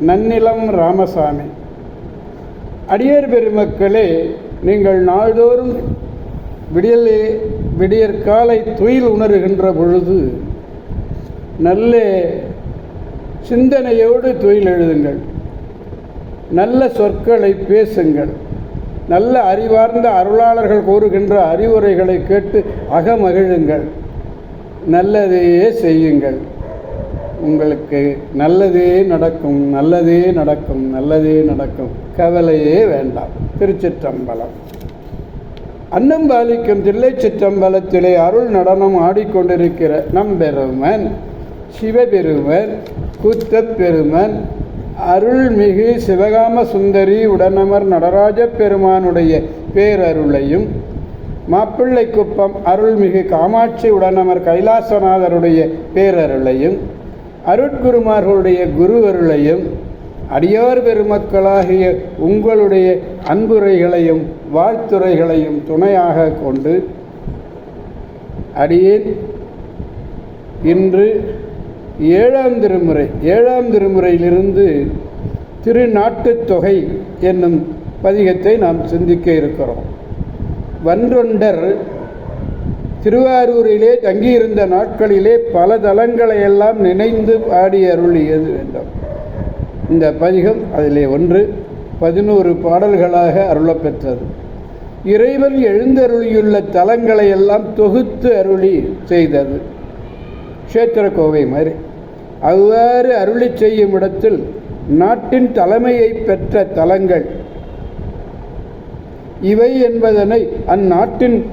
நன்னிலம் ராமசாமி. அடியர் பெருமக்களே நீங்கள் நாள்தோறும் விடியலே விடியற்காலை துயில் உணர்கின்ற பொழுது நல்ல சிந்தனையோடு துயில் எழுதுங்கள். நல்ல சொற்களை பேசுங்கள். நல்ல அறிவார்ந்த அருளாளர்கள் கூறுகின்ற அறிவுரைகளை கேட்டு அகமகிழுங்கள். நல்லதையே செய்யுங்கள். உங்களுக்கு நல்லதே நடக்கும் நல்லதே நடக்கும் நல்லதே நடக்கும். கவலையே வேண்டாம். திருச்சிற்றம்பலம். அன்னம்பாலிக்கும் தில்லை சிற்றம்பலத்திலே அருள் நடனம் ஆடிக்கொண்டிருக்கிற நம்பெருமன் சிவபெருமன் கூத்தப்பெருமன் அருள்மிகு சிவகாம சுந்தரி உடனமர் நடராஜ பெருமானுடைய பேரருளையும் மாப்பிள்ளை குப்பம் அருள்மிகு காமாட்சி உடனமர் கைலாசநாதருடைய பேரருளையும் அருட்குருமார்களுடைய குரு அருளையும் அடியார் பெருமக்களாகிய உங்களுடைய அன்புரைகளையும் வாழ்த்துரைகளையும் துணையாக கொண்டு அடியேன் இன்று ஏழாம் திருமுறை ஏழாம் திருமுறையிலிருந்து திருநாட்டுத் தொகை என்னும் பதிகத்தை நாம் சிந்திக்க இருக்கிறோம். வன்றொண்டர் திருவாரூரிலே தங்கியிருந்த நாட்களிலே பல தலங்களை எல்லாம் நினைந்து பாடி அருளியது வேண்டும்? இந்த பதிகம் அதிலே ஒன்று பதினோரு பாடல்களாக அருளப்பெற்றது. இறைவன் எழுந்தருளியுள்ள தலங்களை எல்லாம் தொகுத்து அருளி செய்தது. கஷேத்திர கோவை மாதிரி. அவ்வாறு அருளி செய்யும் இடத்தில் நாட்டின் தலைமையை பெற்ற தலங்கள். இவை என்பதனை அந்நாட்டின்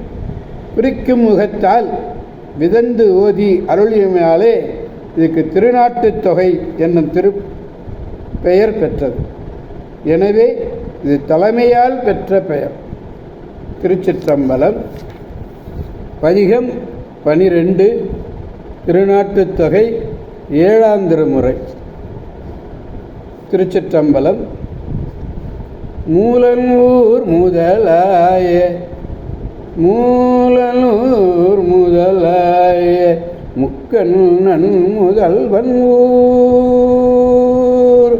பிரிக்கும் முகத்தால் விதந்து ஓதி அருளியமையாலே இதுக்கு திருநாட்டுத் தொகை என்னும் திரு பெயர் பெற்றது. எனவே இது தலைமையால் பெற்ற பெயர். திருச்சிற்றம்பலம் பதிகம் பனிரெண்டு திருநாட்டுத் தொகை ஏழாம் திருமுறை. திருச்சிற்றம்பலம் மூலங்கூர் முதலாய மூலனூர் முதலாய முக்கண்ணன் முதல்வன் ஊர்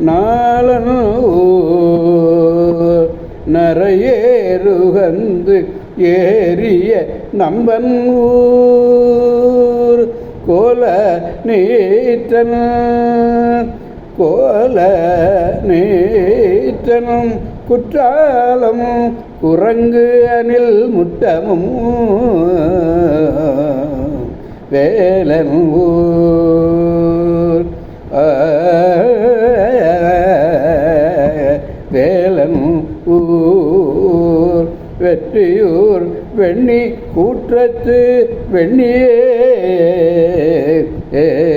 நாளனூர் ஊர் நரையேறுகந்து ஏறிய நம்பன் ஊர் கோல நீத்தன் கோல நீத்தனும் குற்றாலமும் குரங்கு அணில் முட்டமும் வேலன் ஊர். வேலன் ஊர். வெற்றியூர் வெண்ணி கூற்றத்து வெண்ணியே. ஏ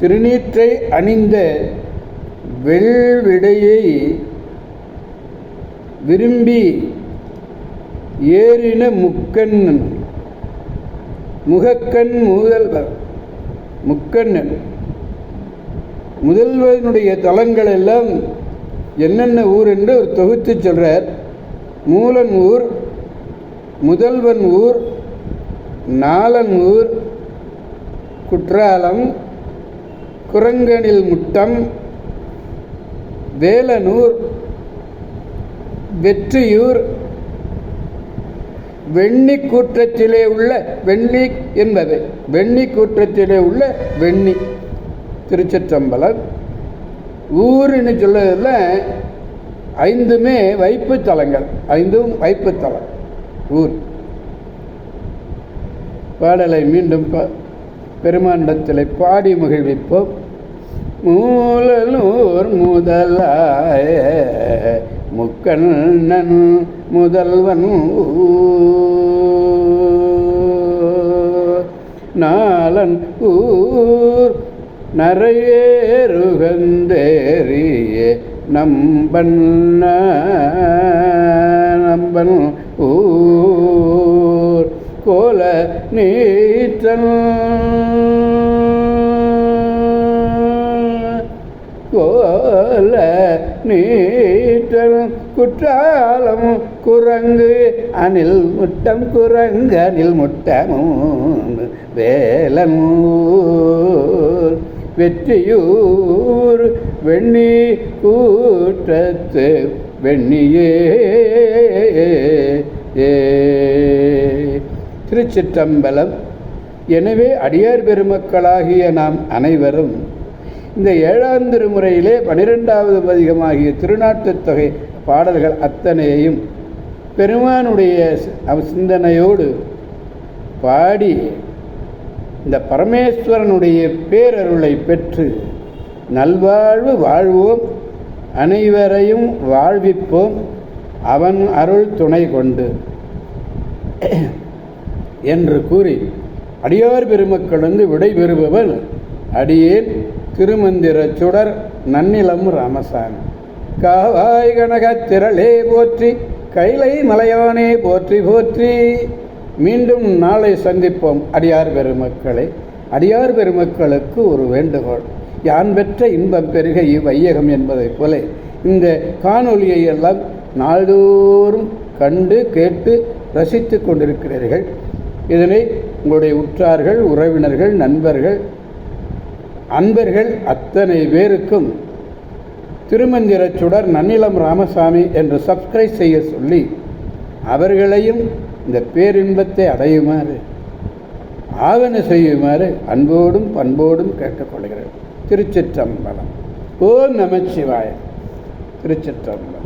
திருநீற்றை அணிந்த வெள்விடையை விரும்பி ஏறின முக்கண்ணன் முகக்கண் முதல்வர் முக்கண்ணன் முதல்வனுடைய தலங்கள் எல்லாம் என்னென்ன ஊர் என்று ஒரு தொகுத்து சொல்கிறார் மூலன் ஊர் முதல்வன் ஊர் நாலன் ஊர் குற்றாலம் குரங்கனில் முட்டம் வேலனூர் வெற்றியூர் வெண்ணி கூற்றத்திலே உள்ள வெண்ணி என்பது. வெண்ணி கூற்றத்திலே உள்ள வெண்ணி. திருச்சிற்றம்பலம். ஊருன்னு சொல்லதில் ஐந்துமே வைப்புத்தலங்கள் ஐந்தும் வைப்புத்தலம் ஊர். பாடலை மீண்டும் பா பெருமாண்டத்தில் பாடி மகிழ்விப்போம். மூலலூர் முதலாய முக்கண்ணன் முதல்வன் ஊர் ஊர் நரையேறுகந்தேறிய நம்பன் நம்பன் ஊர். கோல நீ நீற்றன் கோல நீற்றல் குற்றாலம் குரங்கு அணில் முட்டம் குரங்கு அணில் முட்டமும் வேலமூர் வெற்றியூர் வெண்ணி கூட்டத்து வெண்ணியே. திருச்சிற்றம்பலம் எனவே அடியார் பெருமக்களாகிய நாம் அனைவரும் இந்த ஏழாம் திருமுறையிலே பனிரெண்டாவது பதிகமாகிய திருநாட்டுத் தொகை பாடல்கள் அத்தனையையும் பெருமானுடைய சிந்தனையோடு பாடி இந்த பரமேஸ்வரனுடைய பேரருளை பெற்று நல்வாழ்வு வாழ்வோம் அனைவரையும் வாழ்விப்போம் அவன் அருள் துணை கொண்டு என்று கூறி அடியார் பெருமக்களிருந்து விடைபெறுபவன் அடியேன் திருமந்திர சுடர் நன்னிலம் ராமசாமி. காவாய் கனகத் திரளே போற்றி கைலை மலையானே போற்றி போற்றி. மீண்டும் நாளை சந்திப்போம் அடியார் பெருமக்களை. அடியார் பெருமக்களுக்கு ஒரு வேண்டுகோள். யான் பெற்ற இன்பம் பெருக இவ்வையகம் என்பதைப் போல இந்த காணொலியை எல்லாம் நாள்தோறும் கண்டு கேட்டு ரசித்து கொண்டிருக்கிறீர்கள். இதனை உங்களுடைய உற்றார்கள் உறவினர்கள் நண்பர்கள் அன்பர்கள் அத்தனை பேருக்கும் திருமந்திரச் சுடர் நன்னிலம் ராமசாமி என்று சப்ஸ்கிரைப் செய்ய சொல்லி அவர்களையும் இந்த பேரின்பத்தை அடையுமாறு ஆவண செய்யுமாறு அன்போடும் பண்போடும் கேட்டுக்கொள்கிறேன். திருச்சிற்றம்பலம். ஓம் நமச்சிவாய. திருச்சிற்றம்பலம்.